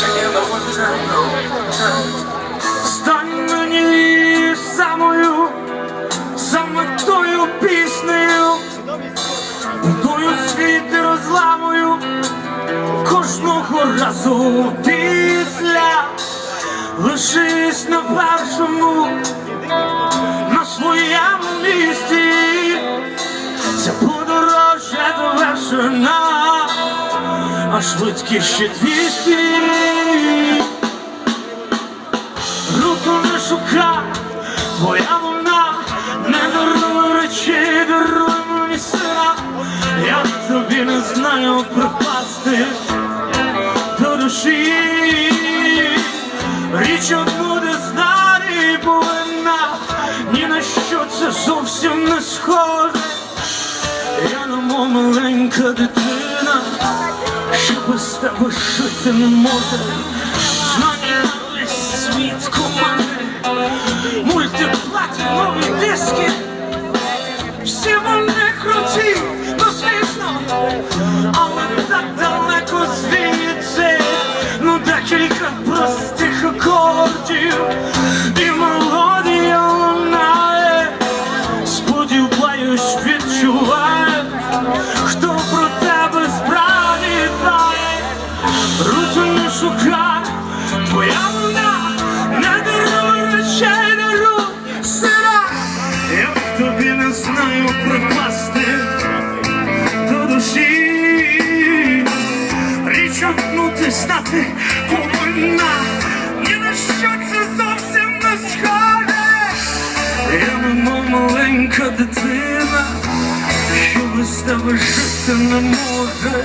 Together one time. Стань мені самою, саме тою піснею, тою світ розламою кожного разу після лишись на першому, а швидкість ще двісті. Руку не шукай, твоя вона не дарує речі, дарує мені сина. Я тобі не знаю припасти до душі. Річ одну де знати повинна, ні на що це зовсім не схоже. Я немов маленька дитина, що без тебе жити не може. На весь світ команди, мультиплатинові диски. Всі вони круті, ну звісно, але так далеко звідси. Ну декілька простих шукай, твоя вона не дарує речей, даруй сира. Я в тобі не знаю припасти до душі. Річ одну ти знати повинна, ні на що це зовсім не схоже. Я немов маленька дитина, що без тебе жити не може.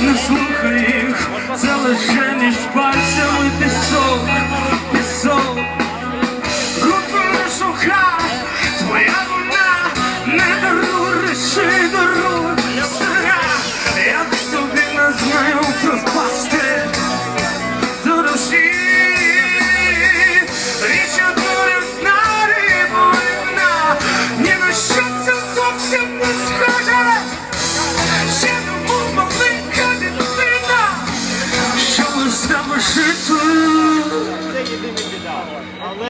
не слухай їх, це лише між пари. Cowboys.